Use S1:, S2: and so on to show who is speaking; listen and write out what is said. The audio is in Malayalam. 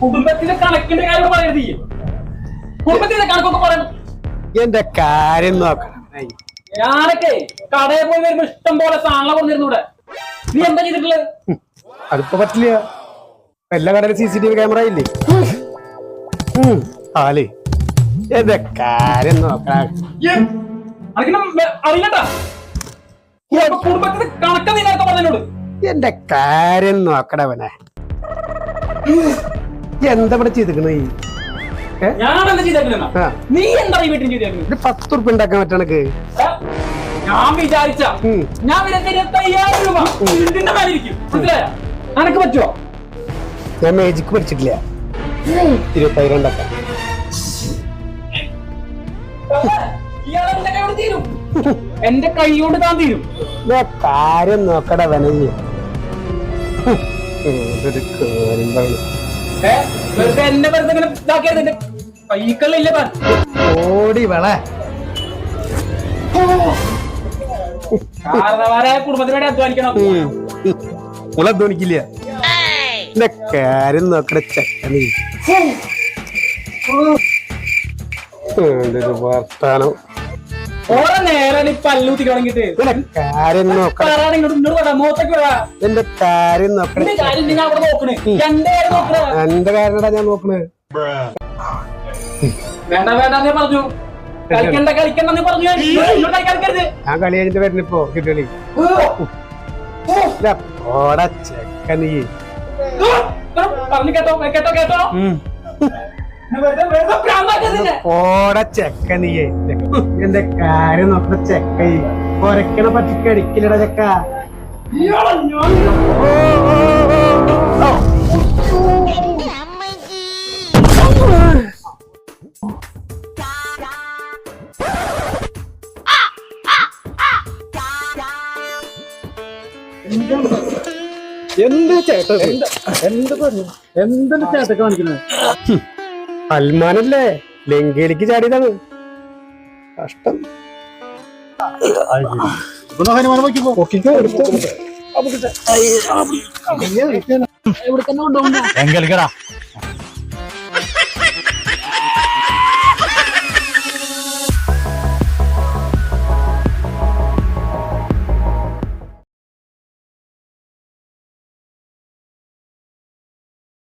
S1: കുടുംബത്തിന്റെ കണക്കിന്റെ കാര്യം പറയരുത്. കുടുംബത്തിന്റെ കണക്കൊക്കെ പറയണം.
S2: എന്റെ കാര്യം നോക്കണം.
S1: ഞാനൊക്കെ കടയിൽ പോയി വരുമ്പോ ഇഷ്ടം പോലെ സാധനങ്ങൾ കൊണ്ടിരുന്നു ഇവിടെ നീ എന്താ ചെയ്തിട്ടുള്ളത്?
S2: അതിപ്പോ പറ്റില്ല. എല്ലാ കടയിലും C C T V camera ഇല്ലേ ആലേ. എന്റെ കാര്യം നോക്കണം.
S1: അറിയണ്ട? കുടുംബത്തിന്റെ കണക്ക് നീ നേരത്തെ പറഞ്ഞോട്
S2: എന്റെ കാര്യം നോക്കടവനെ എന്താ ഇവിടെ ചെയ്തിക്കണ.
S1: നീ എന്താ ഈ വീട്ടിൽ ചെയ്തേക്കുന്നത്
S2: പത്ത് ഉറുപ്പ് ഉണ്ടാക്കാൻ പറ്റണക്ക്.
S1: ഞാൻ വിചാരിച്ച ഞാൻ ഇരുപത്തയ്യായിരം രൂപ വീടിന്റെ നിനക്ക് പറ്റുമോ
S2: ഞാൻ മേജിക്ക് പഠിച്ചിട്ടില്ല. ഇരുപത്തയ്യായിരം
S1: ഉണ്ടാക്കാം. എന്റെ കൈയോട് താൻ തീരും.
S2: കാര്യം നോക്കടാ ഈ. ഒരു കാര്യം?
S1: വെറുതെ എന്നെ വെറുതെ ഇങ്ങനെ ഇതാക്കിയത്
S2: ഓടി വേളെ
S1: കാരണവരായ കുടുംബത്തിന് വേണ്ടി അധ്വാനിക്കണം.
S2: ഉളധ്വനിക്കില്ല എന്റെ കാര്യം നോക്കട ചെക്കനീ. വർത്താനം.
S1: ഓരോ നേരം ഈ പല്ലൂത്തി തുടങ്ങിയിട്ട്.
S2: എന്റെ കാര്യം നോക്കട
S1: ഇങ്ങോട്ട് വേടാ മുഖത്തേക്ക് വേടാ
S2: എന്റെ കാര്യം നോക്കട
S1: എന്റെ കാര്യം നിങ്ങൾ അവിടെ നോക്കണേ. എന്റെ കാര്യം നോക്കണേ.
S2: എന്റെ ഞാൻ നോക്കണേ.
S1: വേണ്ട വേണ്ട നീ പറഞ്ഞു. കളിക്കണ്ട കളിക്കണ്ട നീ പറഞ്ഞു.
S2: ഞാൻ കളി കഴിഞ്ഞിട്ട് വരുന്നിപ്പോ കിട്ടണി ഓടാ ചെക്കനീ.
S1: പറഞ്ഞു കേട്ടോ കേട്ടോ കേട്ടോ.
S2: ഓടാ ചെക്കനീയേ എന്റെ കാര്യം നോക്കണ ചെക്കൈ കൊരക്കണ പറ്റിക്ക് അടിക്കില്ലട ചെക്ക.
S1: ഇയാളെ ചേട്ടൻ
S2: എന്ത് ചേട്ട
S3: എന്ത് പറഞ്ഞു? എന്തിന്റെ ചേട്ടൊക്കെ കാണിക്കുന്നത്?
S2: സൽമാനല്ലേ ലങ്കയിലേക്ക് ചാടിയതാണ്. കഷ്ടം.
S3: ഇവിടെ തന്നെ കൊണ്ടുപോകുന്നു
S2: പൊക്കിക്കോ എടുത്തോ.
S3: എങ്കലിക്കടാ